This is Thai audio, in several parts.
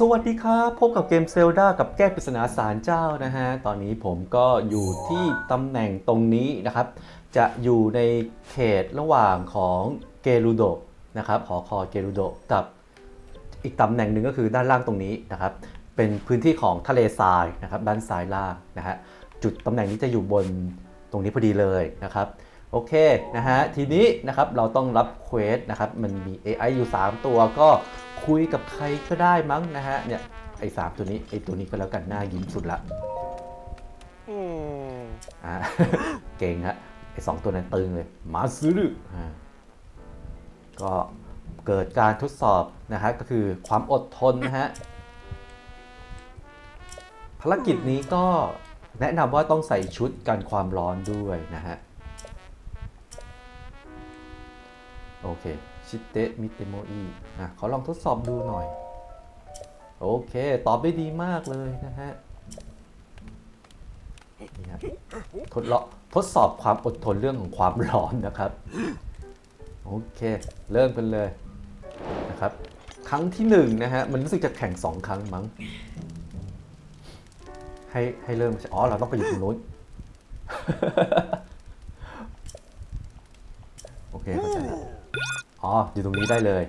สวัสดีครับ พบกับเกมเซลดากับแก้ปริศนาสารเจ้านะฮะ ตอนนี้ผมก็อยู่ที่ตำแหน่งตรงนี้นะครับ จะอยู่ในเขตระหว่างของเกรูโดนะครับ หอคอยเกรูโดกับอีกตำแหน่งหนึ่งก็คือด้านล่างตรงนี้นะครับ เป็นพื้นที่ของทะเลทรายนะครับ ด้านซ้ายล่างนะฮะ จุดตำแหน่งนี้จะอยู่บนตรงนี้พอดีเลยนะครับ โอเคนะฮะทีนี้นะครับเราต้องรับเควสนะครับมันมี AI อยู่ 3 ตัวก็คุยกับใครก็ได้มั้งนะฮะเนี่ยไอ้สามตัวนี้ไอ้ตัวนี้ก็แล้วกันหน้ายิ้มสุดละอืมอ่าเก่งฮะไอ้สองตัวนั้นตึงเลยมาซื้ออ่าก็เกิดการทดสอบนะฮะก็คือความอดทนนะฮะภารกิจนี้ก็แนะนำว่าต้องใส่ชุดกันความร้อนด้วยนะฮะ โอเค ชิเตะมิเตโมอีอะขอลองทดสอบดูหน่อย โอเค ตอบได้ดีมากเลยนะฮะนี่ฮะทดลองทดสอบความอดทนเรื่องของความร้อนนะครับ โอเค เริ่มกันเลยนะครับ ครั้งที่หนึ่งนะฮะ มันรู้สึกจะแข่งสองครั้งมั้ง ให้ให้เริ่ม อ๋อ เราต้องไปอยู่ตรงนู้นโอเคเข้าใจ อ๋อ อยู่ตรงนี้ได้เลย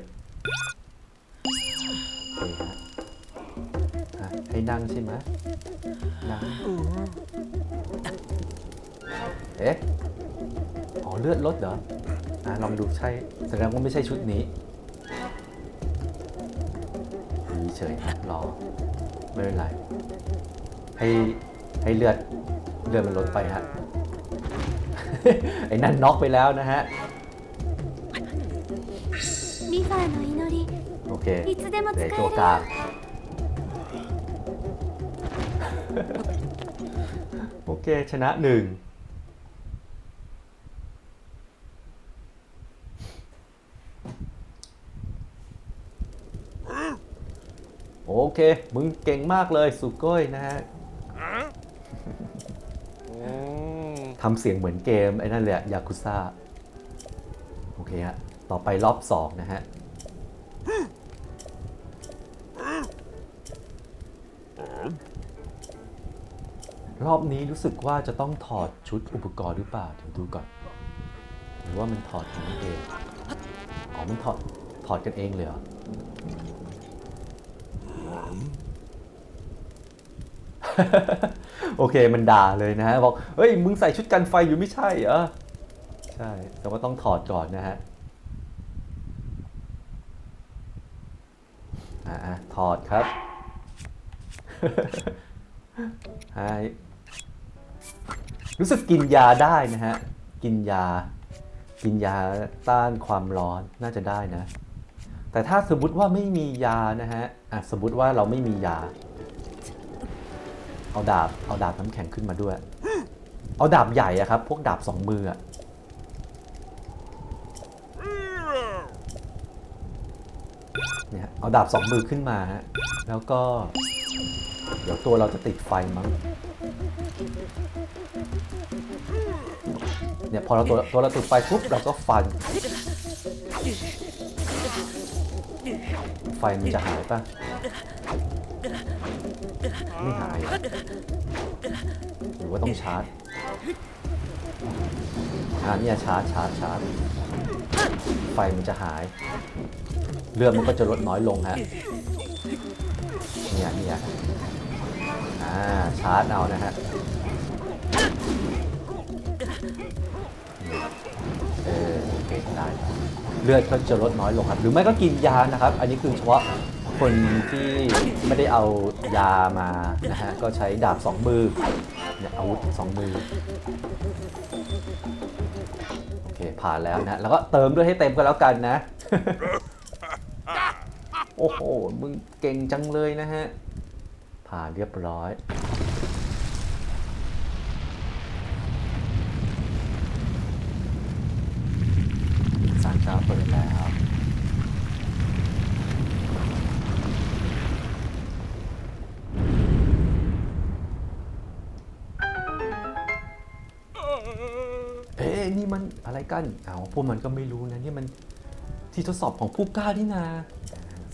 โอเคฮะให้นั่งใช่ไหมนั่งเอ๊ะอ๋อเลือดลดเหรออะลองดูใช่แสดงว่าไม่ใช่ชุดนี้มีเฉยรอไม่เป็นไร ให้ให้เลือดเลือดมันลดไปฮะไอ้นั่นน็อกไปแล้วนะฮะ โอเค いつでも เหลื 使 อ え ตัว る กลาง โอเค ชนะหนึ่ง โอเค มึงเก่งมากเลยสุโก้ยนะฮะ อืม ทำเสียงเหมือนเกม ไอ้นั่นแหละยากุซ่า โอเคฮะ ต่อไปรอบสองนะฮะ รอบนี้รู้สึกว่าจะต้องถอดชุดอุปกรณ์หรือเปล่าเดี๋ยวดูก่อน หรือว่ามันถอดกันเองอ๋อมันถอดถอดกันเองเลยเหรอโอเคมันด่าเลยนะฮะบอกเฮ้ยมึงใส่ชุดกันไฟอยู่ไม่ใช่เหรอใช่แต่ว่าต้องถอดก่อนนะฮะอ่าถอดครับ ให้รู้สึกกินยาได้นะฮะ กินยา กินยาต้านความร้อนน่าจะได้นะ แต่ถ้าสมมติว่าไม่มียานะฮะอะสมมติว่าเราไม่มียา เอาดาบ เอาดาบน้ำแข็งขึ้นมาด้วย เอาดาบใหญ่อะครับ พวกดาบสองมืออะเนี่ยเอาดาบสองมือขึ้นมาฮะแล้วก็ เดี๋ยวตัวเราจะติดไฟมั้ง เนี่ยพอเราตัวตัวเราติดไฟปุ๊บเราก็ฟัน ไฟมันจะหายปะไม่หาย หรือว่าต้องชาร์จอ่าเนี่ยชาร์จชาร์จชาร์จไฟมันจะหาย เลือดมันก็จะลดน้อยลงฮะ เนี่ยเนี่ยอ่าชาร์จเอานะฮะเออโอเคได้เลือดก็จะลดน้อยลงครับ หรือไม่ก็กินยานะครับ อันนี้คือเฉพาะคนที่ไม่ได้เอายามานะฮะก็ใช้ดาบสองมือเนี่ยอาวุธสองมือโอเคผ่านแล้วนะแล้วก็เติมด้วยให้เต็มก็แล้วกันนะ โอ้โห มึงเก่งจังเลยนะฮะ ผ่านเรียบร้อยสารเช้าเปิดแล้วเอ๊ะนี่มันอะไรกัน เอาพวกมันก็ไม่รู้นะ นี่มันที่ทดสอบของผู้กล้านี่นา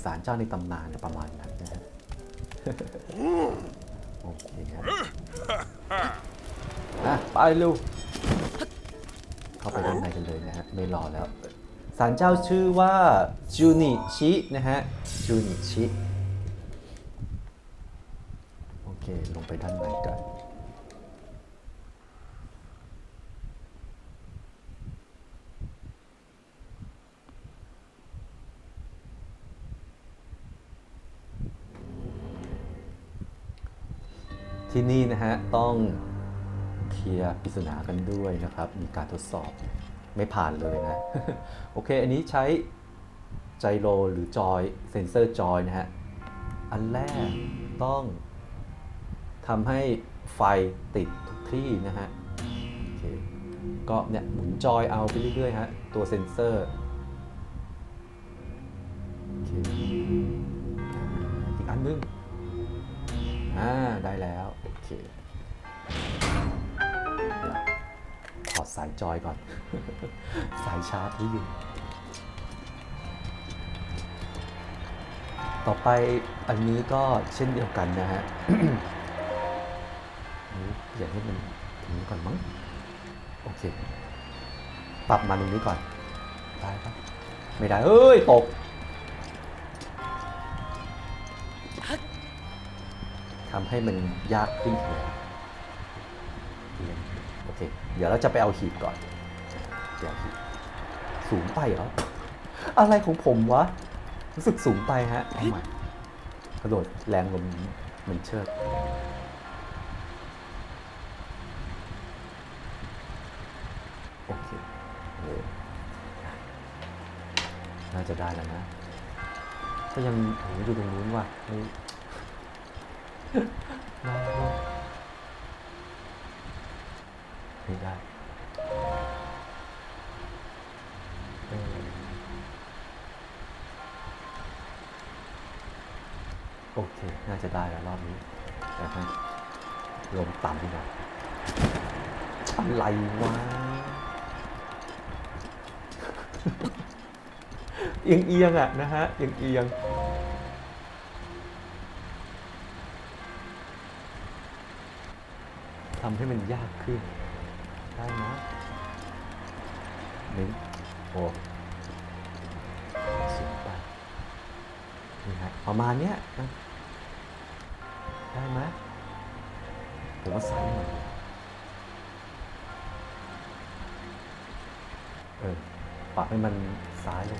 สารเจ้าในตำนานเนี่ยประมาณนั้นนะฮะโอเคครับอะไปเร็วเข้าไปด้านในกันเลยนะฮะไม่รอแล้วศาลเจ้าชื่อว่าจูนิชินะฮะจูนิชิโอเคลงไปด้านในกัน ที่นี่นะฮะต้องเคลียร์ปริศนากันด้วยนะครับ มีการทดสอบไม่ผ่านเลยนะ โอเค อันนี้ใช้ไจโรหรือจอยเซนเซอร์จอยนะฮะ อันแรกต้องทำให้ไฟติดทุกที่นะฮะก็เนี่ยหมุนจอยเอาไปเรื่อยๆฮะ ตัวเซนเซอร์อีกอันนึง อ่า ได้แล้ว สายจอยก่อน สายชาร์จที่อยู่ ต่อไปอันนี้ก็เช่นเดียวกันนะฮะอันนี้อยากให้มันตรงนี้ก่อนมั้ง โอเค ปรับมาตรงนี้ก่อน ได้ปะไม่ได้ เอ้ย ตก ทำให้มันยากขึ้นอีกแล้ว ค เดี๋ยวเราจะไปเอาหีบก่อนเดี๋ยวหีบสูงไปเหรอ อะไรของผมวะ รู้สึกสูงไปฮะเอาใหม่กระโดดแรงลมมันเชิดโอเคเออน่าจะได้แล้วนะ ก็ยังโอ้โหอยู่ตรงนู้นว่ะเฮ้ย ไม่ได้โอเค น่าจะได้แล้วรอบนี้แต่ให้ลมต่ำดีกว่าอะไรวะเอียงเอียงอะนะฮะ เอียงเอียงทำให้มันยากขึ้น นึ่งโอ้สูงไปนี่ฮะประมาณเนี้ยได้ไหมผมว่าซ้ายหน่อยเออปรับให้มันซ้ายลง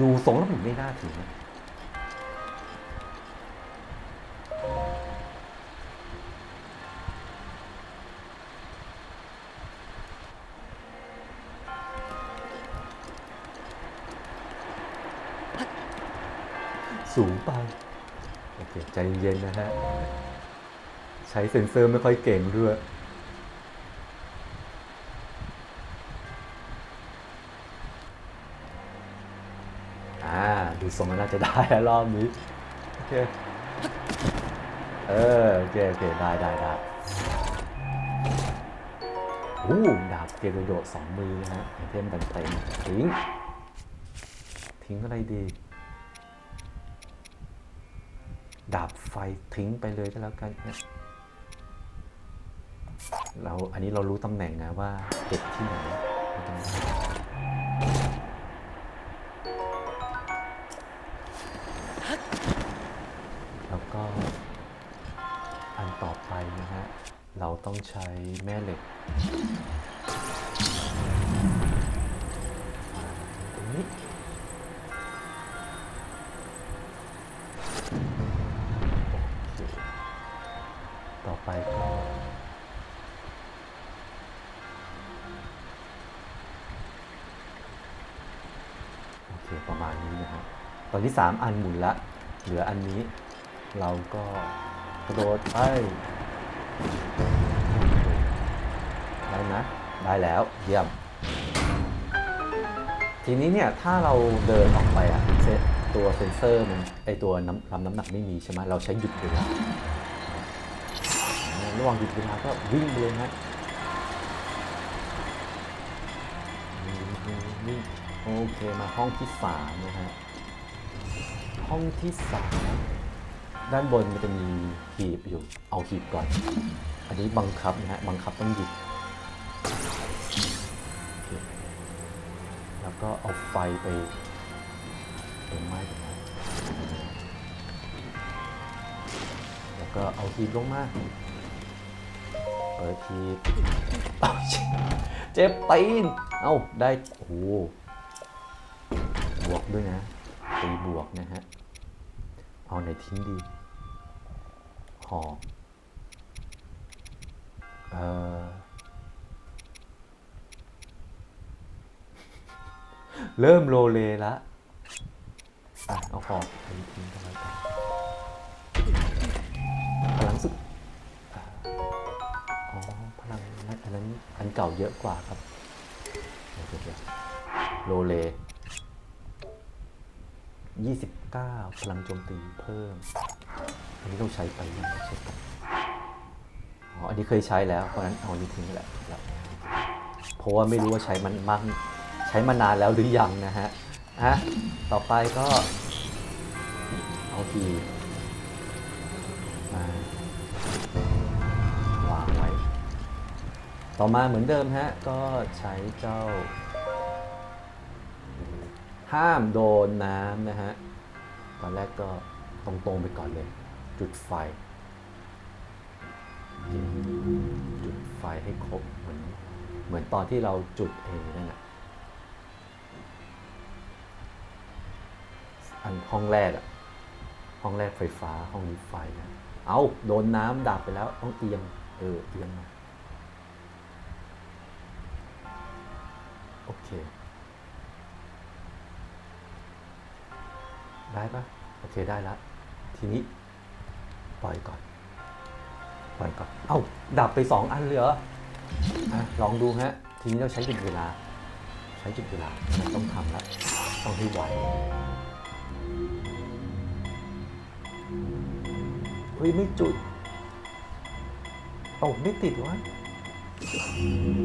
ดูทรงแล้วผมไม่น่าถึงนะ สูงไป โอเค ใจเย็นๆนะฮะ ใช้เซ็นเซอร์ไม่ค่อยเก่งด้วย อ่า ดูทรงแล้วน่าจะได้แล้วรอบนี้ โอเค เออ โอเค โอเค ได้ได้ได้อู้ดาบเกโรโดสองมือนะฮะไอเทมกันเต็มทิ้ง ทิ้งอะไรดี ดาบไฟทิ้งไปเลยก็แล้วกันเราอันนี้เรารู้ตำแหน่งนะว่าเก็บที่ไหนแล้วก็อันต่อไปนะฮะ เราต้องใช้แม่เหล็ก เคประมาณนี้นะฮะตอนที่3อันหมุนละ เหลืออันนี้ เราก็กระโดดไปได้นะ ได้แล้วเยี่ยม ทีนี้เนี่ย ถ้าเราเดินออกไปอะเซตัวเซนเซอร์มันไอตัวน้ำลำน้ำหนักไม่มีใช่ไหมเราใช้หยุดเวลาระหว่างหยุดเวลาก็วิ่งเลยฮะ โอเคมาห้องที่สามนะฮะห้องที่สามด้านบนมันจะมีหีบอยู่ เอาหีบก่อน อันนี้บังคับนะฮะบังคับต้องหยิบแล้วก็เอาไฟไปเติมไม้ตรงนั้นแล้วก็เอาหีบลงมาเปิดหีบเจ็บตีน เอาได้โอ้ บวกด้วยนะตีบวกนะฮะ เอาไหนทิ้งดี หอก เอ่อ เริ่มโลเลละ อะ เอาหอกไปทิ้งกันแล้วกันพลังสุดอ๋อ พลังนั้นอันนั้น อันเก่าเยอะกว่าครับเดี๋ยวเดี๋ยวเดี๋ยวโลเล 29 พลังโจมตีเพิ่ม อันนี้เราใช้ไปยังเช็คกันอ๋อ อันนี้เคยใช้แล้ว เพราะนั้นเอานี้ทิ้งแหละเพราะว่าไม่รู้ว่าใช้มันมากใช้มานานแล้วหรือยังนะฮะฮะต่อไปก็เอาทีมาวางไว้ ต่อมาเหมือนเดิมฮะ ก็ใช้เจ้า ห้ามโดนน้ำนะฮะ ตอนแรกก็ตรงๆไปก่อนเลย จุดไฟ จุดไฟให้ครบเหมือนเหมือนตอนที่เราจุดเองนั่นแหละอันห้องแรกอะห้องแรกไฟฟ้าห้องนี้ไฟนะเอาโดนน้ำดับไปแล้วต้องเอียงเออเอียงมาโอเค ได้ปะโอเคได้ละ ทีนี้ ปล่อยก่อน ปล่อยก่อน เอ้า ดับไปสองอันเลยเหรออะลองดูฮะ ทีนี้เราใช้จุดเวลา ใช้จุดเวลาต้องทำแล้วต้องให้ไหวเฮ้ย ไม่จุดเอ้าไม่ติดวะ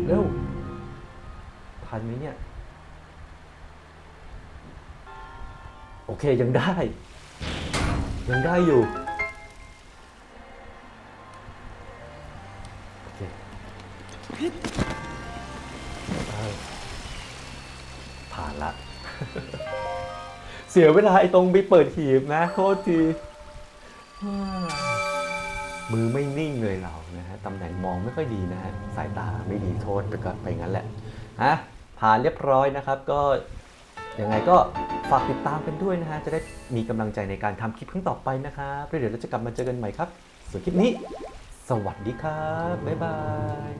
เร็วทันไหมเนี่ย อเคยังได้ ยังได้อยู่โอเคเออผ่านละ เสียเวลาไอ้ตรงไปเปิดหีบนะโทษทีมือไม่นิ่งเลยเรานะฮะตำแหน่งมองไม่ค่อยดีนะฮะสายตาไม่ดีโทษไปก่อนไปงั้นแหละฮะผ่านเรียบร้อยนะครับ ก็ ยังไงก็ฝากติดตามกันด้วยนะฮะ จะได้มีกำลังใจในการทำคลิปครั้งต่อไปนะครับแล้วเดี๋ยวเราจะกลับมาเจอกันใหม่ครับส่วนคลิปนี้ สวัสดีครับ บ๊ายบาย